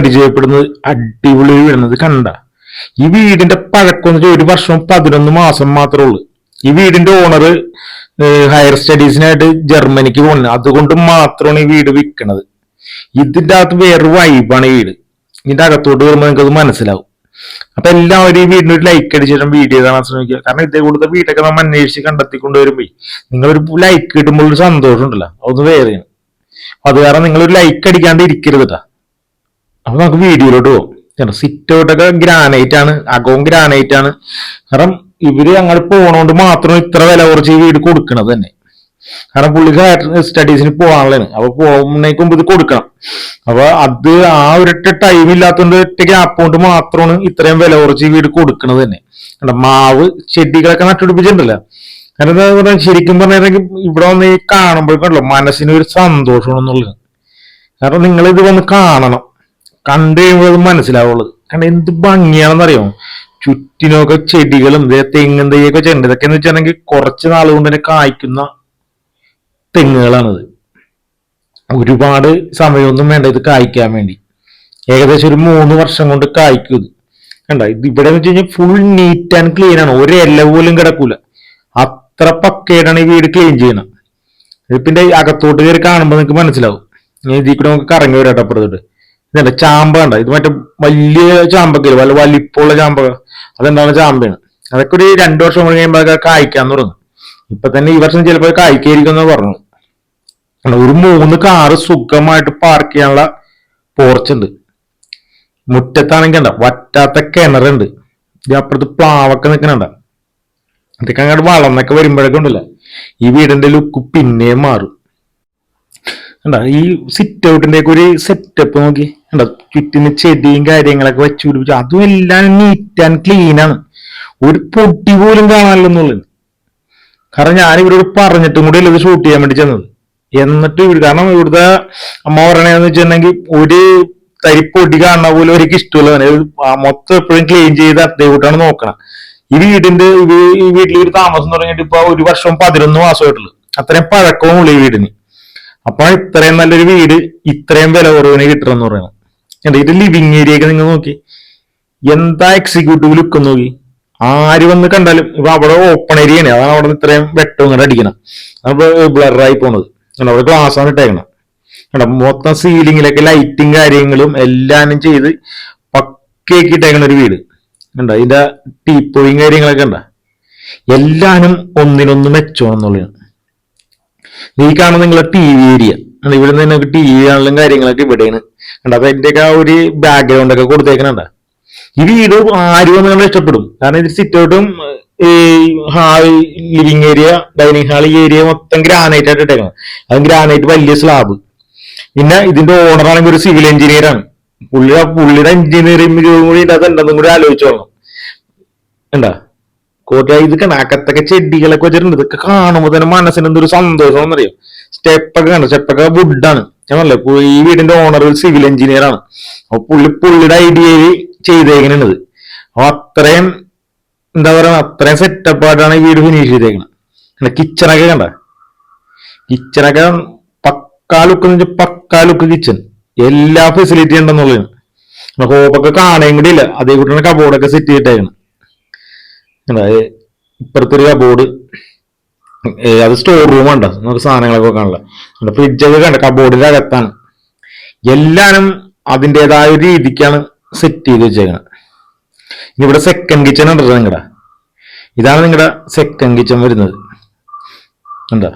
പരിചയപ്പെടുന്നത് അടിപൊളി വരുന്നത് കണ്ട. ഈ വീടിന്റെ പഴക്കം എന്ന് വെച്ചാൽ ഒരു വർഷം പതിനൊന്ന് മാസം മാത്രമേ ഉള്ളൂ. ഈ വീടിന്റെ ഓണർ ഹയർ സ്റ്റഡീസിനായിട്ട് ജർമ്മനിക്ക് പോകുന്നത് അതുകൊണ്ട് മാത്രമാണ് ഈ വീട് വിൽക്കണത് ഇതിന്റെ അകത്ത് വേറൊരു വൈബാണ് ഈ വീട്. ഇതിന്റെ അകത്തോട്ട് വരുമ്പോൾ നിങ്ങൾക്ക് അത് മനസ്സിലാവും. അപ്പൊ എല്ലാവരും ഈ വീടിന് ഒരു ലൈക്ക് അടിച്ചിട്ട് വീഡിയോ കാണാൻ ശ്രമിക്കുക. കാരണം ഇതേ കൂടുതൽ വീടൊക്കെ നമ്മൾ അന്വേഷിച്ച് കണ്ടെത്തിക്കൊണ്ട് വരുമ്പോ നിങ്ങളൊരു ലൈക്ക് കിട്ടുമ്പോൾ ഒരു സന്തോഷം ഉണ്ടല്ലോ അതൊന്ന് വേറെയാണ്. അത് കാരണം നിങ്ങളൊരു ലൈക്ക് അടിക്കാണ്ട് ഇരിക്കരുത് കേട്ടാ അപ്പൊ നമുക്ക് വീഡിയോയിലോട്ട് പോകും സിറ്റ് ഔട്ടൊക്കെ ഗ്രാനൈറ്റ് ആണ്. അകവും ഗ്രാനൈറ്റ് ആണ്. കാരണം ഇവർ അങ്ങോട്ട് പോണോണ്ട് മാത്രം ഇത്ര വില കുറച്ച് വീട് കൊടുക്കണത് തന്നെ. കാരണം പുള്ളിക്ക് സ്റ്റഡീസിന് പോകാനുള്ളതാണ്. അപ്പൊ പോകുന്നേക്ക് മുമ്പ് ഇത് കൊടുക്കണം. അപ്പൊ അത് ആ ഒരൊറ്റ ടൈം ഇല്ലാത്തതുകൊണ്ട് ഒറ്റ ഗ്യാപ്പ് കൊണ്ട് മാത്രമാണ് ഇത്രയും വില കുറച്ച് വീട് കൊടുക്കണത് തന്നെ. കണ്ടോ? മാവ് ചെടികളൊക്കെ നട്ടുപിടിപ്പിച്ചിട്ടുണ്ടല്ലോ. കാരണം എന്താ പറയാ ശരിക്കും പറഞ്ഞിട്ടുണ്ടെങ്കിൽ ഇവിടെ വന്ന് ഈ മനസ്സിന് ഒരു സന്തോഷമാണെന്നുള്ളത്. കാരണം നിങ്ങൾ ഇത് വന്ന് കാണണം. കണ്ടു കഴിയുമ്പോൾ അത് മനസ്സിലാവുള്ളത് കാരണം എന്ത് ഭംഗിയാണെന്നറിയോ? ചുറ്റിനൊക്കെ ചെടികളും ഇതേ തെങ്ങും തൈയൊക്കെ ചെണ്ട്. ഇതൊക്കെ എന്ന് വെച്ചിട്ടുണ്ടെങ്കിൽ കുറച്ച് നാൾ കൊണ്ട് തന്നെ കായ്ക്കുന്ന തെങ്ങുകളാണിത്. ഒരുപാട് സമയമൊന്നും വേണ്ട ഇത് കായ്ക്കാൻ വേണ്ടി. ഏകദേശം ഒരു മൂന്ന് വർഷം കൊണ്ട് കായ്ക്കും ഇത്. കണ്ട? ഇത് ഇവിടെ വെച്ച് കഴിഞ്ഞാൽ ഫുൾ നീറ്റ് ആൻഡ് ക്ലീൻ ആണ്. ഒരു എല്ല പോലും കിടക്കൂല. അത്ര പക്കയായിട്ടാണ് ഈ വീട് ക്ലീൻ ചെയ്യണം ഇതിന്റെ അകത്തോട്ട് കയറി കാണുമ്പോൾ നിങ്ങൾക്ക് മനസ്സിലാവും. ഇതിൽ കൂടെ നമുക്ക് കറങ്ങി വരാട്ടോ അപ്പുറത്തോട്ട്. ഇതല്ല ചാമ്പ കണ്ട? ഇത് മറ്റേ വലിയ ചാമ്പക്കല്ലേ വല്ല വലിപ്പമുള്ള ചാമ്പ അതെന്താണ് ചാമ്പയാണ്? അതൊക്കെ ഒരു രണ്ടു വർഷം കഴിയുമ്പോൾ അതൊക്കെ കായ്ക്കാൻ തുടങ്ങും ഇപ്പൊ തന്നെ ഈ വർഷം ചിലപ്പോൾ കായ്ക്കായിരിക്കും എന്ന് പറഞ്ഞു ഒരു മൂന്ന് കാറ് സുഖമായിട്ട് പാർക്ക് ചെയ്യാനുള്ള പോർച്ച് ഉണ്ട്. മുറ്റത്താണെങ്കിൽ ഉണ്ട വറ്റാത്ത കിണറുണ്ട്. ഇത് അപ്പുറത്ത് പ്ലാവൊക്കെ നിൽക്കണണ്ട ഇതൊക്കെ അങ്ങോട്ട് വളർന്നൊക്കെ വരുമ്പോഴൊക്കെ ഉണ്ടല്ലോ? ഈ വീടിന്റെ ലുക്ക് പിന്നെയും മാറും. കണ്ട? ഈ സിറ്റ് ഔട്ടിന്റെ ഒരു സെറ്റപ്പ് നോക്കി. കണ്ട? ചുറ്റിന് ചെടിയും കാര്യങ്ങളൊക്കെ വെച്ച് പിടിപ്പിച്ചു. അതും എല്ലാം നീറ്റ് ആൻഡ് ക്ലീൻ ആണ്. ഒരു പൊട്ടി പോലും കാണാനില്ലെന്നുള്ളത് കാരണം ഞാൻ ഇവരോട് പറഞ്ഞിട്ടും കൂടി ഇത് ഷൂട്ട് ചെയ്യാൻ വേണ്ടി ചെന്നത്. എന്നിട്ട് ഇവർ കാരണം ഇവിടുത്തെ അമ്മ പറയണെന്ന് വെച്ചിട്ടുണ്ടെങ്കിൽ ഒരു തരിപ്പൊടി കാണുന്ന പോലെ അവർക്ക് ഇഷ്ടമല്ല. മൊത്തം എപ്പോഴും ക്ലീൻ ചെയ്ത് അതേകൂട്ടാണ് നോക്കണം. ഈ വീടിന്റെ ഈ വീട്ടിൽ ഒരു താമസം തുടങ്ങിയിട്ട് ഇപ്പൊ ഒരു വർഷം പതിനൊന്ന് മാസമായിട്ടുള്ളൂ. അത്രയും പഴക്കവും ഉള്ളു ഈ വീടിന്. അപ്പൊ ഇത്രയും നല്ലൊരു വീട് ഇത്രയും വില കുറവിന് കിട്ടണം എന്ന് പറയുന്നത് ഇത് ലിവിങ് ഏരിയ ഒക്കെ നിങ്ങൾ നോക്കി. എന്താ എക്സിക്യൂട്ടീവ് ലുക്ക് നോക്കി. ആര് വന്ന് കണ്ടാലും ഇപ്പൊ അവിടെ ഓപ്പൺ ഏരിയ ആണ്. അതാണ് അവിടെ ഇത്രയും വെട്ടം ഇങ്ങനെ അടിക്കണം അപ്പൊ ബ്ലറായി പോണത്. അവിടെ ഗ്ലാസ് ആണ് ഇട്ടേക്കണം കണ്ടോ മൊത്തം സീലിങ്ങിലൊക്കെ ലൈറ്റും കാര്യങ്ങളും എല്ലാം ചെയ്ത് പക്കയാക്കി ഇട്ടേക്കണ ഒരു വീട്. കണ്ടോ ഇതിന്റെ ടീപ്പോയും കാര്യങ്ങളൊക്കെ ഉണ്ടോ എല്ലാനും ഒന്നിനൊന്ന് മെച്ചമാണെന്നുള്ളതാണ്. നീ കാണുന്ന നിങ്ങളെ ടി വി ഏരിയ ഇവിടെ നിന്ന് നിങ്ങൾക്ക് ടി വി കാണലും കാര്യങ്ങളൊക്കെ ഇവിടെയാണ്. കണ്ട അപ്പൊ അതിന്റെയൊക്കെ ആ ഒരു ബാക്ക്ഗ്രൗണ്ട് ഒക്കെ കൊടുത്തേക്കണണ്ട? ഈ വീട് ആര് വന്ന് കണ്ടാൽ ഇഷ്ടപ്പെടും. കാരണം ഇത് സിറ്റൗട്ടും ഈ hall living area dining hall ഈ ഏരിയ മൊത്തം ഗ്രാനൈറ്റ് ആയിട്ട് ഇട്ടേക്കണം അത് ഗ്രാനൈറ്റ് വലിയ സ്ലാബ് പിന്നെ ഇതിന്റെ ഓണർ ആണെങ്കിൽ ഒരു സിവിൽ എഞ്ചിനീയർ ആണ്. പുള്ളിയുടെ പുള്ളിയുടെ എഞ്ചിനീയറിംഗ് കൂടി ഇല്ലാതെ ഉണ്ടെന്നും കൂടി ആലോചിച്ചോളണം എന്താ കോട്ട ഇത് കണക്കത്തൊക്കെ ചെടികളൊക്കെ വെച്ചിട്ടുണ്ട്. ഇതൊക്കെ കാണുമ്പോൾ തന്നെ മനസ്സിന് എന്തൊരു സന്തോഷം എന്നറിയോ സ്റ്റെപ്പൊക്കെ കണ്ടു? സ്റ്റെപ്പൊക്കെ വുഡാണ് ഞാൻ പറഞ്ഞില്ലേ ഈ വീടിന്റെ ഓണർ ഒരു സിവിൽ എഞ്ചിനീയർ ആണ്. അപ്പൊ പുള്ളി പുള്ളിയുടെ ഐഡിയയിൽ ചെയ്തേക്കണത് അപ്പൊ അത്രയും എന്താ പറയുക അത്രയും സെറ്റപ്പായിട്ടാണ് ഈ വീട് ഫിനിഷ് ചെയ്തേക്കുന്നത് കിച്ചണൊക്കെ കണ്ട? കിച്ചണൊക്കെ പക്കാ ലുക്ക് പക്കാ ലുക്ക് കിച്ചൺ എല്ലാ ഫെസിലിറ്റി ഉണ്ടെന്നുള്ളതാണ്. ഹോപ്പൊക്കെ കാണുകയും കൂടി ഇല്ല. അതേ കൂട്ടാണ് കബോർഡൊക്കെ സെറ്റ് ചെയ്തിട്ടേക്കണം. അതായത് ഇപ്പുറത്തൊരു കബോർഡ് അത് സ്റ്റോർ റൂം ഉണ്ട്. നമുക്ക് സാധനങ്ങളൊക്കെ വെക്കാനുള്ള. ഫ്രിഡ്ജൊക്കെ കണ്ട കബോർഡിന്റെ അകത്താണ്. എല്ലാനും അതിന്റെതായ രീതിക്കാണ് സെറ്റ് ചെയ്ത് വെച്ചേക്കുന്നത് ഇനി ഇവിടെ സെക്കൻഡ് കിച്ചൺ ഉണ്ടല്ലോ നിങ്ങളുടെ ഇതാണ് നിങ്ങളുടെ സെക്കൻഡ് കിച്ചൺ വരുന്നത്. എന്താ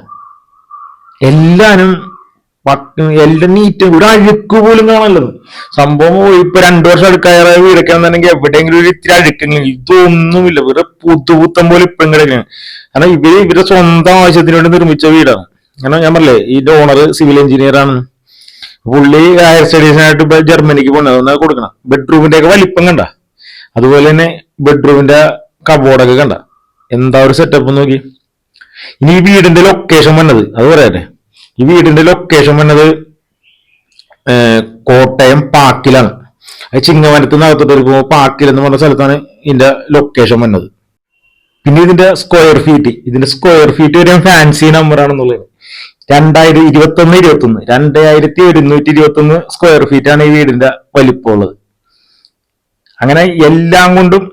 എല്ലാനും എല്ലാം നീറ്റ് ഒരു അഴുക്ക് പോലും കാണല്ലോ സംഭവം ഇപ്പൊ രണ്ടു വർഷം അടുക്കായ വീടൊക്കെയാണെന്നുണ്ടെങ്കിൽ എവിടെയെങ്കിലും ഒരു ഇത്തിരി അഴുക്കെങ്കിലും ഇതൊന്നുമില്ല. ഇവരുടെ പുതുപുത്തം പോലെ ഇപ്പം കിടക്കുകയാണ് കാരണം ഇവർ ഇവരുടെ സ്വന്തം ആവശ്യത്തിന് വേണ്ടി നിർമ്മിച്ച വീടാണ്. കാരണം ഞാൻ പറഞ്ഞേ ഈ ഡോണർ സിവിൽ എഞ്ചിനീയർ ആണ്. പുള്ളി ഹയർ സ്റ്റഡീസിനായിട്ട് ഇപ്പൊ ജർമ്മനിക്ക് ഒന്ന് കൊടുക്കണം. ബെഡ്റൂമിന്റെ ഒക്കെ വലിപ്പം കണ്ട. അതുപോലെ തന്നെ ബെഡ്റൂമിന്റെ കബോർഡൊക്കെ കണ്ട. എന്താ ഒരു സെറ്റപ്പ് നോക്കി. ഇനി ഈ വീടിന്റെ ലൊക്കേഷൻ വന്നത് അത് പറയട്ടെ ഈ വീടിന്റെ ലൊക്കേഷൻ വന്നത് കോട്ടയം പാക്കിലാണ്. ചിങ്ങവനത്ത് നിന്ന് അകത്തോട്ട് പോകുമ്പോൾ പാക്കിൽ എന്ന് പറഞ്ഞ സ്ഥലത്താണ് ഇതിന്റെ ലൊക്കേഷൻ വന്നത്. പിന്നെ ഇതിന്റെ സ്ക്വയർ ഫീറ്റ് ഇതിന്റെ സ്ക്വയർ ഫീറ്റ് വരെ ഫാൻസി നമ്പർ ആണെന്നുള്ളത്. രണ്ടായിരത്തി ഇരുപത്തി ഒന്ന് ഇരുപത്തി ഒന്ന് രണ്ടായിരത്തി ഒരുന്നൂറ്റി ഇരുപത്തി ഒന്ന് സ്ക്വയർ ഫീറ്റ് ആണ് ഈ വീടിന്റെ വലിപ്പമുള്ളത് അങ്ങനെ എല്ലാം കൊണ്ടും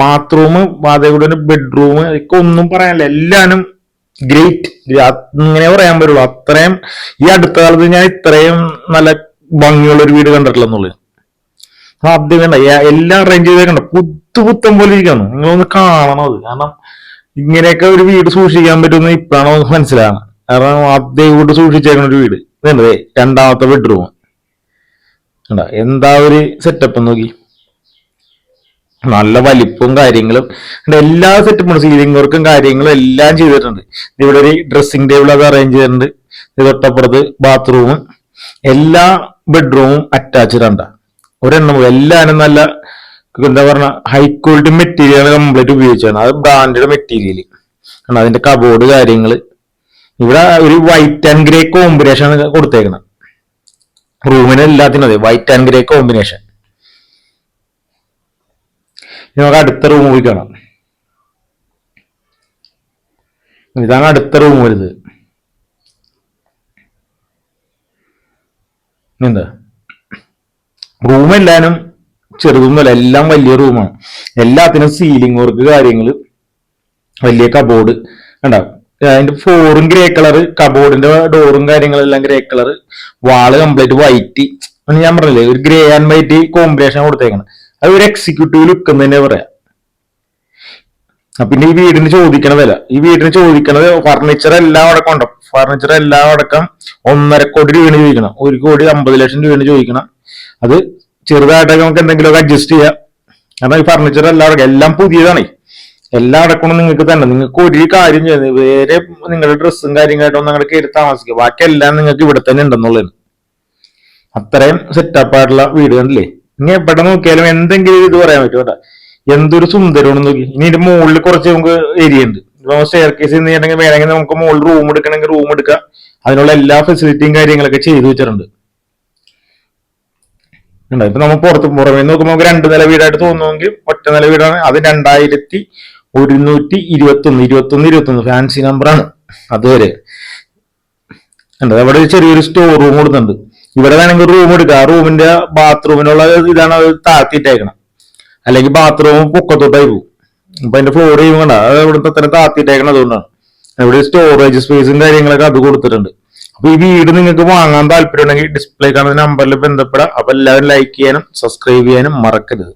ബാത്റൂം വാതകൂടെ ബെഡ്റൂം ഒക്കെ ഒന്നും പറയാനില്ല. എല്ലാനും ഗ്രേറ്റ് ഇങ്ങനെ പറയാൻ പറ്റുള്ളൂ. അത്രയും ഈ അടുത്ത കാലത്ത് ഞാൻ ഇത്രയും നല്ല ഭംഗിയുള്ള ഒരു വീട് കണ്ടിട്ടില്ല എന്നുള്ളത് ആദ്യം വേണ്ട എല്ലാം അറേഞ്ച് ചെയ്തേക്കണ്ട പുത്തു പുത്തം പോലെ ഇരിക്കുന്നു നിങ്ങളൊന്ന് കാണണം അത്. കാരണം ഇങ്ങനെയൊക്കെ ഒരു വീട് സൂക്ഷിക്കാൻ പറ്റുമെന്ന് ഇപ്പോഴാണ് നമുക്ക് മനസ്സിലാകുന്നത് കാരണം ആദ്യം വീട് സൂക്ഷിച്ചേക്കുന്ന ഒരു വീട്. രണ്ടാമത്തെ ബെഡ്റൂം എന്താ ഒരു സെറ്റപ്പ് നോക്കി. നല്ല വലിപ്പവും കാര്യങ്ങളും. എല്ലാ സെറ്റപ്പും സീലിംഗ് വർക്കും കാര്യങ്ങളും എല്ലാം ചെയ്തിട്ടുണ്ട്. ഇവിടെ ഒരു ഡ്രസ്സിംഗ് ടേബിൾ അത് അറേഞ്ച് ചെയ്തിട്ടുണ്ട്. തൊട്ടപ്പുറത്ത് ബാത്റൂമും എല്ലാ ബെഡ്റൂമും അറ്റാച്ച്ഡ് ഉണ്ട് ഒരെണ്ണം എല്ലാനും നല്ല എന്താ പറഞ്ഞ ഹൈ ക്വാളിറ്റി മെറ്റീരിയൽ കംപ്ലീറ്റ് ഉപയോഗിച്ചാണ് അത് ബ്രാൻഡഡ് മെറ്റീരിയൽ കാരണം അതിന്റെ കബോർഡ് കാര്യങ്ങൾ ഇവിടെ ഒരു വൈറ്റ് ആൻഡ് ഗ്രേ കോമ്പിനേഷൻ ആണ് കൊടുത്തേക്കണം റൂമിന് എല്ലാത്തിനും അതെ വൈറ്റ് ആൻഡ് ഗ്രേ കോമ്പിനേഷൻ നമുക്ക് അടുത്ത റൂം പോയി കാണാം. ഇതാണ് അടുത്ത റൂം വരുന്നത്. എന്താ റൂം എല്ലാനും ചെറുതൊന്നുമല്ല എല്ലാം വലിയ റൂമാണ് എല്ലാത്തിനും സീലിംഗ് വർക്ക് കാര്യങ്ങൾ വലിയ കബോർഡ് ഉണ്ടാവും അതിന്റെ ഫ്ലോറും ഗ്രേ കളർ കബോർഡിന്റെ ഡോറും കാര്യങ്ങളെല്ലാം grey colour wall complete white ഞാൻ പറഞ്ഞില്ലേ ഒരു ഗ്രേ ആൻഡ് വൈറ്റ് കോമ്പിനേഷൻ കൊടുത്തേക്കണം. അത് ഒരു എക്സിക്യൂട്ടീവ് ലുക്ക് എന്ന് തന്നെ പറയാം. പിന്നെ ഈ വീടിന് ചോദിക്കണ ഈ വീടിന് ചോദിക്കണത് ഫർണിച്ചർ എല്ലാം അടക്കം ഉണ്ട് ഫർണിച്ചർ എല്ലാം അടക്കം ഒന്നര കോടി രൂപയാണ് ചോദിക്കണം ഒരു കോടി അമ്പത് ലക്ഷം രൂപയാണ് ചോദിക്കണം അത് ചെറുതായിട്ടൊക്കെ നമുക്ക് എന്തെങ്കിലുമൊക്കെ അഡ്ജസ്റ്റ് ചെയ്യാം. കാരണം ഈ ഫർണിച്ചർ എല്ലാം അടക്കം. എല്ലാം പുതിയതാണ്. എല്ലാം അടക്കണം നിങ്ങൾക്ക് തന്നെ. നിങ്ങൾക്ക് ഒരു കാര്യം ചെയ്യുന്നത് വേറെ നിങ്ങളുടെ ഡ്രസ്സും കാര്യങ്ങളായിട്ടൊന്നും അങ്ങനെ കയറി താമസിക്കുക. ബാക്കി എല്ലാം നിങ്ങൾക്ക് ഇവിടെ തന്നെ ഉണ്ടെന്നുള്ളത് അത്രയും സെറ്റപ്പ് ആയിട്ടുള്ള വീട് കണ്ടില്ലേ? ഇനി എവിടെ നോക്കിയാലും എന്തെങ്കിലും ഇത് പറയാൻ പറ്റും കേട്ടോ. എന്തൊരു സുന്ദരമാണ് നോക്കി. ഇനി ഇതിന്റെ മുകളിൽ കുറച്ച് നമുക്ക് ഏരിയ ഉണ്ട്. സ്റ്റെയർ കേസ് ചെയ്യണമെങ്കിൽ വേണമെങ്കിൽ നമുക്ക് മുകളിൽ റൂം എടുക്കണമെങ്കിൽ റൂം എടുക്കാം. അതിനുള്ള എല്ലാ ഫെസിലിറ്റിയും കാര്യങ്ങളൊക്കെ ചെയ്തു വെച്ചിട്ടുണ്ട്. ഇപ്പൊ നമ്മൾ പുറത്ത് പുറമേ നോക്കുമ്പോൾ നമുക്ക് രണ്ട് നില വീടായിട്ട് തോന്നുമെങ്കിൽ ഒറ്റ നില വീടാണ്. അത് രണ്ടായിരത്തി ഒരുന്നൂറ്റി ഇരുപത്തി ഒന്ന് ഇരുപത്തി ഒന്ന് ഇരുപത്തി ഒന്ന് ഫാൻസി നമ്പറാണ് അതുവരെ. ഉണ്ട് അവിടെ ചെറിയൊരു സ്റ്റോർ റൂം കൊടുക്കുന്നുണ്ട് ഇവിടെ വേണമെങ്കിൽ റൂം എടുക്കാം. റൂമിന്റെ ബാത്റൂമിനുള്ള ഇതാണ് താത്തിയിട്ടേക്കണം. അല്ലെങ്കിൽ ബാത്റൂം പൊക്കത്തോട്ടായി പോകും. അപ്പൊ അതിന്റെ ഫ്ലോർ ചെയ്യുമ്പോൾ അത് ഇവിടുത്തെ തന്നെ താഴ്ത്തിയിട്ടേക്കണം അതുകൊണ്ടാണ്. ഇവിടെ സ്റ്റോറേജ് സ്പേസും കാര്യങ്ങളൊക്കെ അത് കൊടുത്തിട്ടുണ്ട്. അപ്പൊ ഈ വീട് നിങ്ങൾക്ക് വാങ്ങാൻ താല്പര്യം ഉണ്ടെങ്കിൽ ഡിസ്പ്ലേ കാണുന്ന നമ്പറിൽ ബന്ധപ്പെടാം. അപ്പൊ എല്ലാവരും ലൈക്ക് ചെയ്യാനും സബ്സ്ക്രൈബ് ചെയ്യാനും മറക്കരുത്.